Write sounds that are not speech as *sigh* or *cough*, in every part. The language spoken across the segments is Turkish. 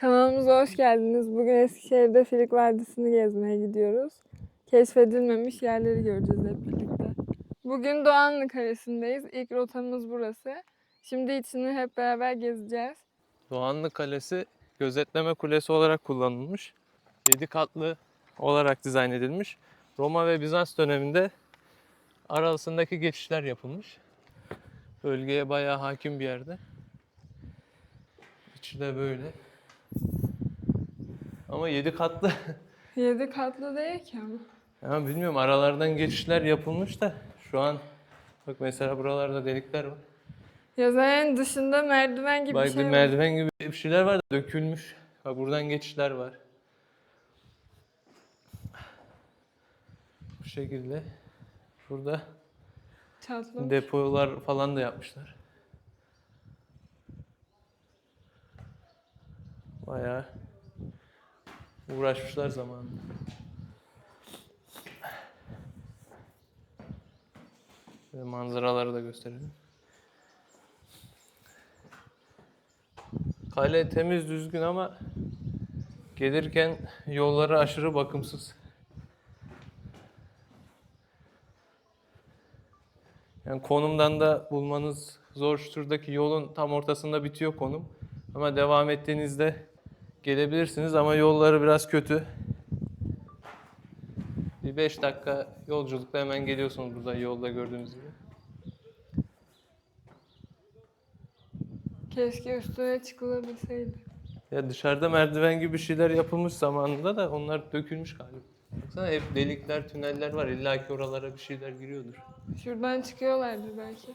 Kanalımıza hoş geldiniz. Bugün Eskişehir'de Filik Vadisi'ni gezmeye gidiyoruz. Keşfedilmemiş yerleri göreceğiz hep birlikte. Bugün Doğanlı Kalesi'ndeyiz. İlk rotamız burası. Şimdi içini hep beraber gezeceğiz. Doğanlı Kalesi gözetleme kulesi olarak kullanılmış. 7 katlı olarak dizayn edilmiş. Roma ve Bizans döneminde arasındaki geçişler yapılmış. Bölgeye bayağı hakim bir yerde. İçi de böyle. Ama 7 katlı. *laughs* 7 katlı değil ki ama. Ya bilmiyorum aralardan geçişler yapılmış da şu an bak mesela buralarda delikler var. Yazarın dışında merdiven gibi Bak bir şey var. merdiven gibi bir şeyler var da dökülmüş. Bak buradan geçişler var. Bu şekilde. Burada Çatlı. depolar falan da yapmışlar. Bayağı uğraşmışlar zamanında. Ve manzaraları da gösterelim. Kale temiz düzgün ama gelirken yolları aşırı bakımsız. Yani konumdan da bulmanız zor. Şuradaki yolun tam ortasında bitiyor konum. Ama devam ettiğinizde gelebilirsiniz ama yolları biraz kötü. Bir 5 dakika yolculukta hemen geliyorsunuz burada yolda gördüğünüz gibi. Keşke üstüne çıkılabilseydi. Ya dışarıda merdiven gibi şeyler yapılmış zamanında da onlar dökülmüş galiba. Baksana hep delikler, tüneller var. İlla ki oralara bir şeyler giriyordur. Şuradan çıkıyorlardır belki.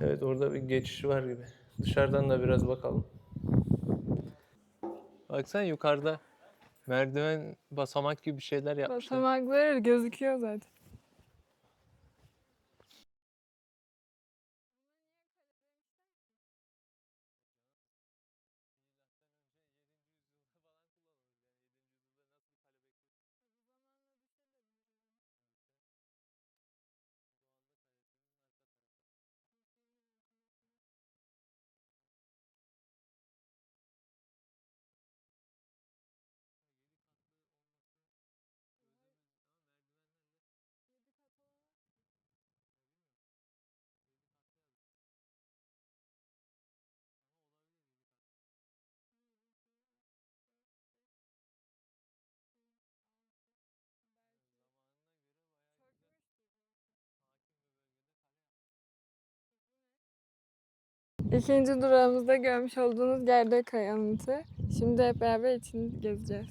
Evet orada bir geçiş var gibi. Dışarıdan da biraz bakalım. Baksana yukarıda merdiven, basamak gibi bir şeyler yapmışlar. Basamakları gözüküyor zaten. İkinci durağımızda görmüş olduğunuz Gerdek Kayanıtı. Şimdi hep beraber içini gezeceğiz.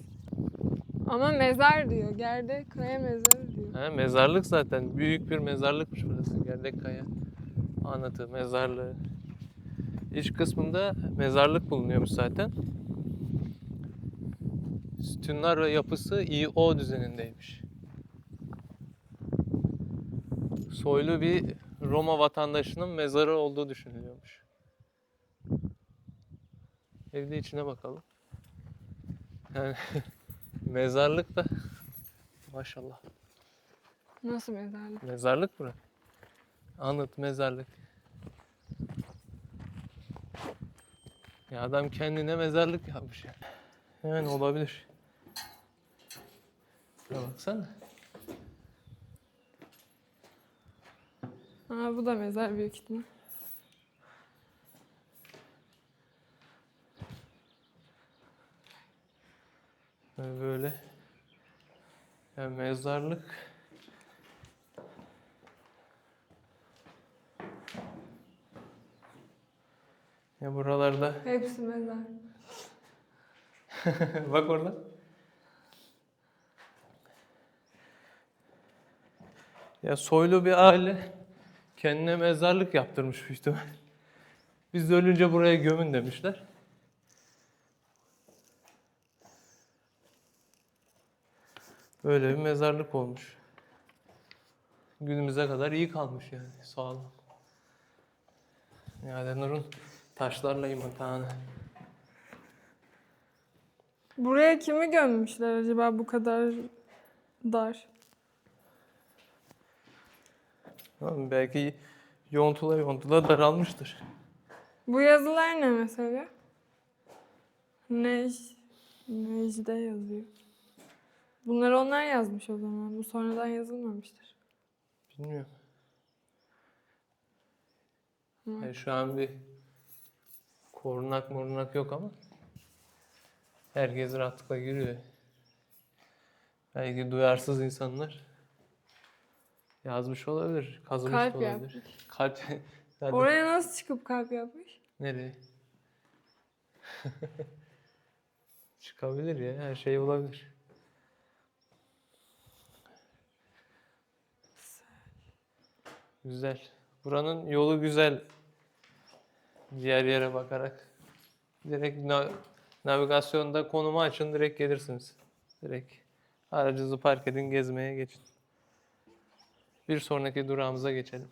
Ama mezar diyor. Gerdek Kaya mezarı diyor. He, mezarlık zaten. Büyük bir mezarlıkmış burası. Gerdek Kaya anıtı, mezarlığı. İç kısmında mezarlık bulunuyormuş zaten. Sütunlar ve yapısı İO düzenindeymiş. Soylu bir Roma vatandaşının mezarı olduğu düşünülüyormuş. Evde içine bakalım. Yani *laughs* mezarlık da maşallah. Nasıl mezarlık? Mezarlık mı? Anıt, mezarlık. Ya adam kendine mezarlık yapmış yani. Yani olabilir. Ya baksana. Aa, bu da mezar büyük ihtimal. Yani böyle. Yani mezarlık. Ya buralarda *laughs* Hepsi mezar. Bak orada. Ya soylu bir aile kendine mezarlık yaptırmış büyük ihtimal. Biz de ölünce buraya gömün demişler. Böyle bir mezarlık olmuş. Günümüze kadar iyi kalmış yani sağlam. Yani Nur'un taşlarla imtihanı. Buraya kimi gömmüşler acaba bu kadar dar? Belki yontula yontula daralmıştır. Bu yazılar ne mesela? Nej. Nejde yazıyor. Bunları onlar yazmış o zaman. Bu sonradan yazılmamıştır. Bilmiyorum. Yani şu an bir korunak morunak yok ama herkes rahatlıkla giriyor. Belki duyarsız insanlar yazmış olabilir, kazımış kalp olabilir. yapmış. Kalp *laughs* Zaten- Oraya nasıl çıkıp kalp yapmış? Nereye? *laughs* Çıkabilir ya, her şey olabilir. Güzel. Buranın yolu güzel. Diğer yere bakarak. Direkt na- navigasyonda konumu açın, direkt gelirsiniz. Direkt aracınızı park edin, gezmeye geçin. Bir sonraki durağımıza geçelim.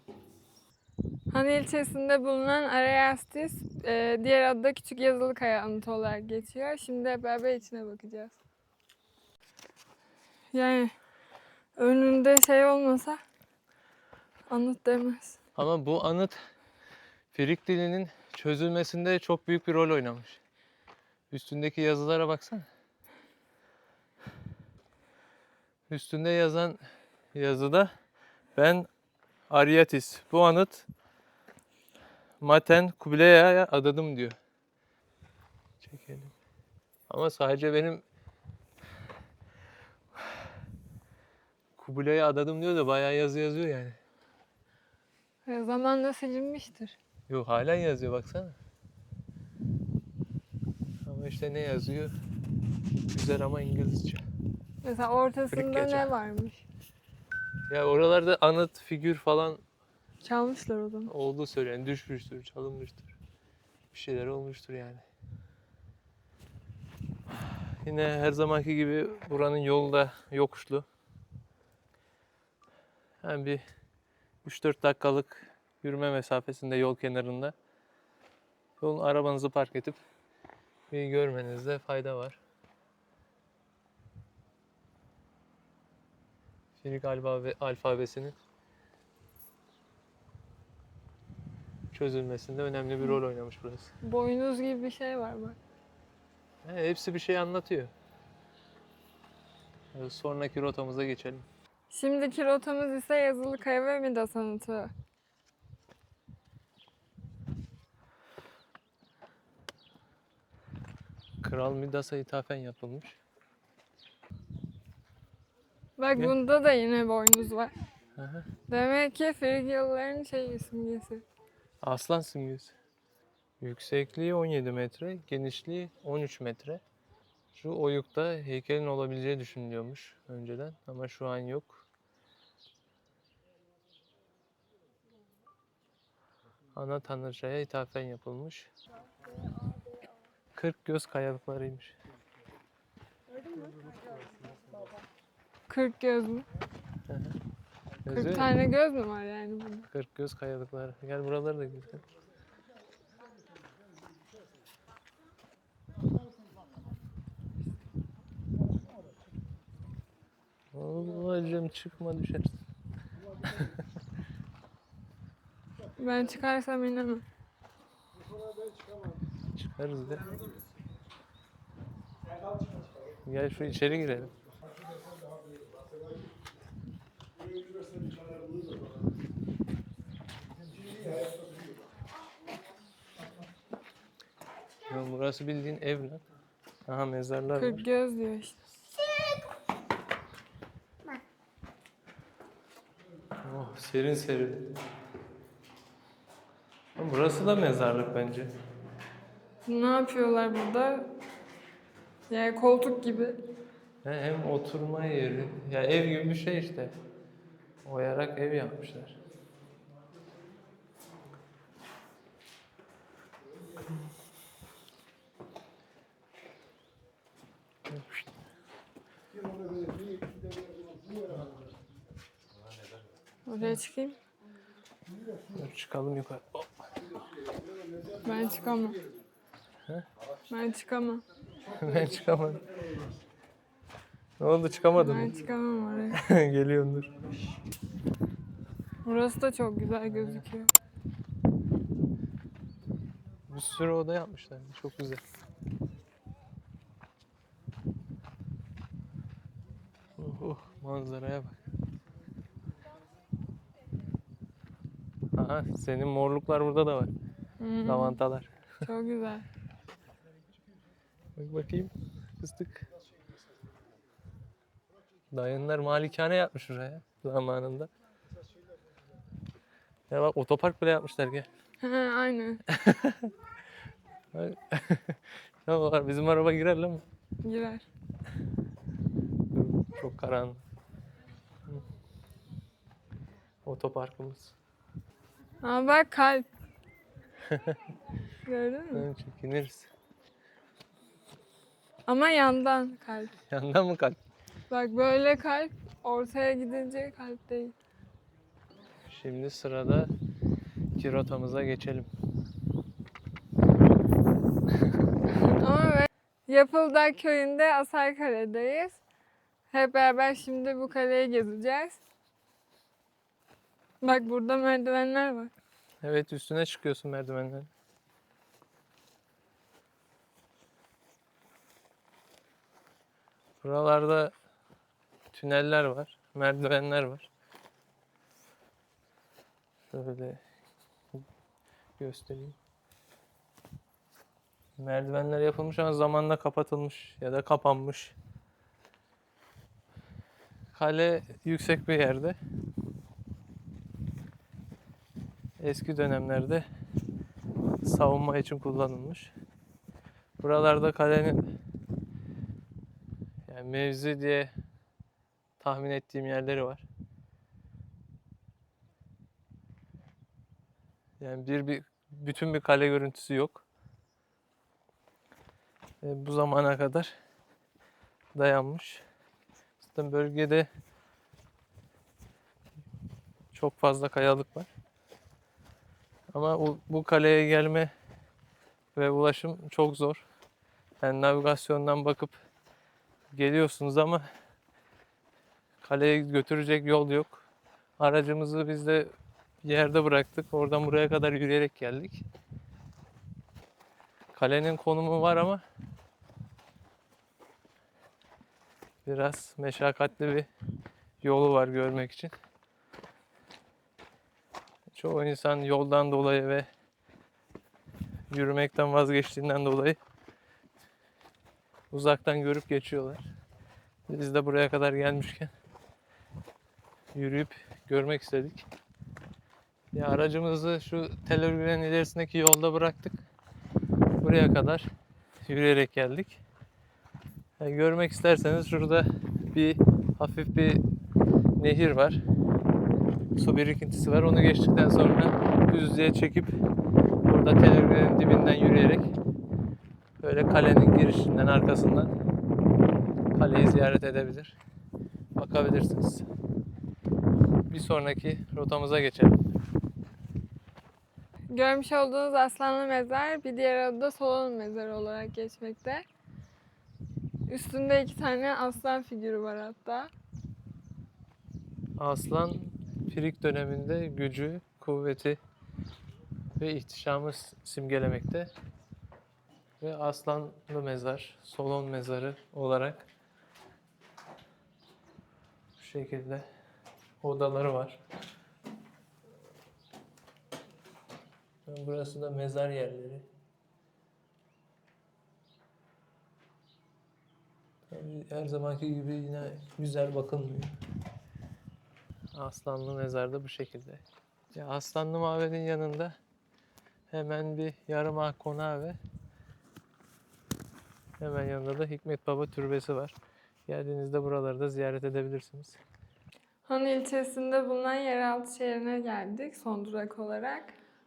Han ilçesinde bulunan Arayastis, e, diğer adı da Küçük Yazılı Kaya anıtı olarak geçiyor. Şimdi hep içine bakacağız. Yani önünde şey olmasa anıt demez. Ama bu anıt Firik dilinin çözülmesinde çok büyük bir rol oynamış. Üstündeki yazılara baksana. Üstünde yazan yazıda ben Aryatis. Bu anıt Maten Kubilay'a adadım diyor. Çekelim. Ama sadece benim Kubilay'a adadım diyor da bayağı yazı yazıyor yani. E, zamanla silinmiştir. Yok hala yazıyor baksana. Ama işte ne yazıyor? Güzel ama İngilizce. Mesela ortasında gece. ne varmış? Ya oralarda anıt, figür falan Çalmışlar o zaman. olduğu söyleniyor. Yani düşmüştür, çalınmıştır. Bir şeyler olmuştur yani. Yine her zamanki gibi buranın yolu da yokuşlu. Hem bir 3-4 dakikalık yürüme mesafesinde yol kenarında. Yolun arabanızı park edip bir görmenizde fayda var. Firik alfabe, alfabesinin çözülmesinde önemli bir rol oynamış burası. Boynuz gibi bir şey var bak. He, hepsi bir şey anlatıyor. Hadi sonraki rotamıza geçelim. Şimdiki rotamız ise Yazılı Kaya ve Midas anıtı. Kral Midas'a ithafen yapılmış. Bak Ne? bunda da yine boynuz var. Hı. Demek ki Frigyalıların şey simgesi. Aslan simgesi. Yüksekliği 17 metre, genişliği 13 metre. Şu oyukta heykelin olabileceği düşünülüyormuş önceden ama şu an yok. Ana tanrıçaya ithafen yapılmış. 40 göz kayalıklarıymış. 40 göz mü? 40 Yazıyor ya, tane göz mü var yani bunda? 40 göz kayalıkları. Gel buraları da güzel. Babacım çıkma düşersin. *laughs* Ben çıkarsam inemem. Çıkarız de. Gel şu içeri girelim. Ya burası bildiğin ev lan. Aha mezarlar var. 40 göz diyor işte. Oh serin serin. Burası da mezarlık bence. Ne yapıyorlar burada? Yani koltuk gibi. He, hem oturma yeri, ya ev gibi bir şey işte. Oyarak ev yapmışlar. Oraya çıkayım. Çıkalım yukarı. Ben çıkamam. He? Ben çıkamam. *laughs* ben çıkamadım. Ne oldu çıkamadın ben mı? Ben çıkamam oraya. *laughs* Geliyorum dur. Burası da çok güzel gözüküyor. Bir sürü oda yapmışlar. Çok güzel. Oh, oh manzaraya bak. Aha senin morluklar burada da var. Hmm, Lavantalar. Çok güzel. Bak bakayım. Fıstık. Dayınlar malikane yapmış oraya zamanında. Ya bak otopark bile yapmışlar gel. He, aynen. *laughs* Ne var bizim araba girer lan. mı? Girer. Çok karanlık. Otoparkımız. Aa bak kalp. Gördün mü? Ön çekiniriz. Ama yandan kalp. Yandan mı kalk? Bak böyle kalp ortaya gidince kalp değil. Şimdi sırada kirotamıza geçelim. Ama ve Yapıldağ köyünde Asarkale'deyiz. Hep beraber şimdi bu kaleyi gezeceğiz. Bak burada merdivenler var. Evet üstüne çıkıyorsun merdivenden. Buralarda tüneller var, merdivenler var. Şöyle göstereyim. Merdivenler yapılmış ama zamanla kapatılmış ya da kapanmış. Kale yüksek bir yerde. Eski dönemlerde savunma için kullanılmış. Buralarda kalenin yani mevzi diye tahmin ettiğim yerleri var. Yani bir, bir bütün bir kale görüntüsü yok. E, bu zamana kadar dayanmış. Zaten bölgede çok fazla kayalık var. Ama bu kaleye gelme ve ulaşım çok zor. Yani navigasyondan bakıp geliyorsunuz ama kaleye götürecek yol yok. Aracımızı biz de bir yerde bıraktık. Oradan buraya kadar yürüyerek geldik. Kalenin konumu var ama biraz meşakkatli bir yolu var görmek için. Çoğu insan yoldan dolayı ve yürümekten vazgeçtiğinden dolayı uzaktan görüp geçiyorlar. Biz de buraya kadar gelmişken yürüyüp görmek istedik. Ya aracımızı şu tel örgülerin ilerisindeki yolda bıraktık. Buraya kadar yürüyerek geldik. Yani görmek isterseniz şurada bir hafif bir nehir var su birikintisi var. Onu geçtikten sonra düzlüğe çekip burada tel örgülerin dibinden yürüyerek böyle kalenin girişinden arkasından kaleyi ziyaret edebilir. Bakabilirsiniz. Bir sonraki rotamıza geçelim. Görmüş olduğunuz Aslanlı Mezar bir diğer adı da Solon Mezarı olarak geçmekte. Üstünde iki tane aslan figürü var hatta. Aslan Pirik döneminde gücü, kuvveti ve ihtişamı simgelemekte. Ve aslanlı mezar, solon mezarı olarak bu şekilde odaları var. Burası da mezar yerleri. Tabii her zamanki gibi yine güzel bakılmıyor. Aslanlı mezar da bu şekilde. Ya Aslanlı Mabedin yanında hemen bir yarım ağ konağı ve hemen yanında da Hikmet Baba Türbesi var. Geldiğinizde buraları da ziyaret edebilirsiniz. Han ilçesinde bulunan yeraltı şehrine geldik son durak olarak.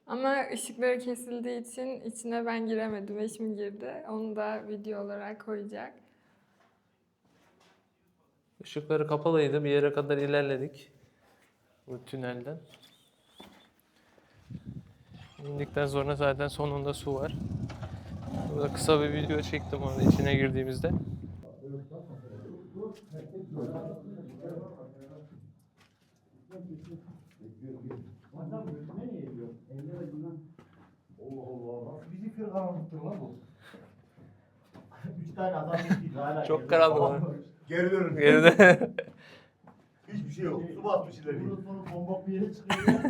Ama ışıkları kesildiği için içine ben giremedim. Eşim girdi. Onu da video olarak koyacak. Işıkları kapalıydı. Bir yere kadar ilerledik. Bu tünelden. İndikten sonra zaten sonunda su var. Burada kısa bir video çektim orada içine girdiğimizde. Allah Allah. Bizi kır karanlıktır lan bu? Üç tane adam. *laughs* Çok karanlık mı? Geri dönün. Geride *laughs* *laughs* Hiçbir şey yok. Su basmış ileri. Burada sonra bomba bir yere çıkıyor. *laughs*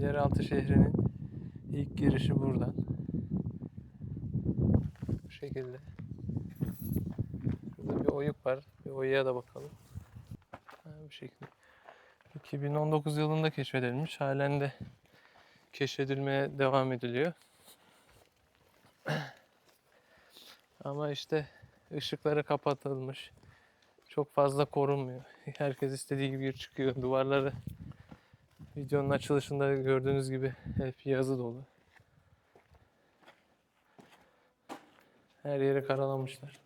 Yeraltı şehrinin ilk girişi buradan. Bu şekilde. Burada bir oyuk var. Bir oyuğa da bakalım. Ha, bu şekilde. 2019 yılında keşfedilmiş. Halen de keşfedilmeye devam ediliyor. *clears throat* Ama işte ışıkları kapatılmış. Çok fazla korunmuyor. Herkes istediği gibi çıkıyor. Duvarları Videonun açılışında gördüğünüz gibi hep yazı dolu. Her yeri karalamışlar.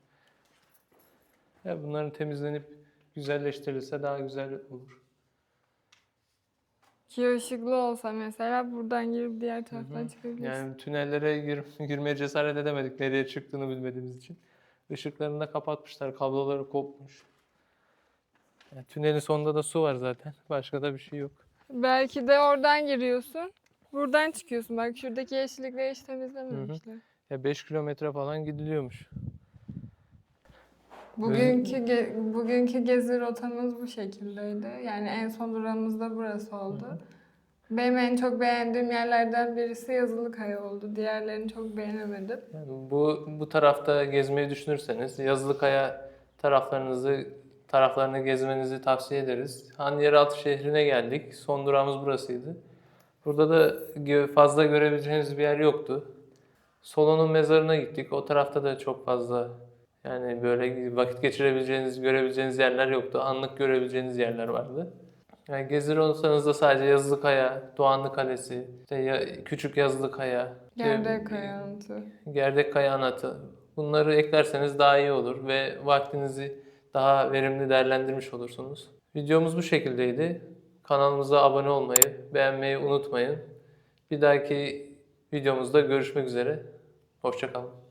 Ya bunların temizlenip güzelleştirilse daha güzel olur. Ki ışıklı olsa mesela buradan girip diğer taraftan hı. çıkabilirsin. Yani tünellere gir- *laughs* girmeye cesaret edemedik nereye çıktığını bilmediğimiz için. Işıklarını da kapatmışlar, kabloları kopmuş. Yani tünelin sonunda da su var zaten. Başka da bir şey yok. Belki de oradan giriyorsun. Buradan çıkıyorsun. Bak şuradaki yeşillikleri hiç temizlememişler. Ya 5 kilometre falan gidiliyormuş. Bugünkü ge- bugünkü gezi rotamız bu şekildeydi. Yani en son durağımız da burası oldu. Benim en çok beğendiğim yerlerden birisi Yazılıkaya oldu. Diğerlerini çok beğenemedim. Bu bu tarafta gezmeyi düşünürseniz Yazılıkaya taraflarınızı taraflarını gezmenizi tavsiye ederiz. Han Yeraltı şehrine geldik. Son durağımız burasıydı. Burada da gö- fazla görebileceğiniz bir yer yoktu. Solon'un mezarına gittik. O tarafta da çok fazla yani böyle vakit geçirebileceğiniz, görebileceğiniz yerler yoktu. Anlık görebileceğiniz yerler vardı. Yani gezir olsanız da sadece Yazılıkaya, Doğanlı Kalesi, işte ya, Küçük Yazılıkaya, işte Gerdekaya anıtı. Gerdek Kaya Anıtı. Bunları eklerseniz daha iyi olur ve vaktinizi daha verimli değerlendirmiş olursunuz. Videomuz bu şekildeydi. Kanalımıza abone olmayı, beğenmeyi unutmayın. Bir dahaki videomuzda görüşmek üzere. Hoşçakalın.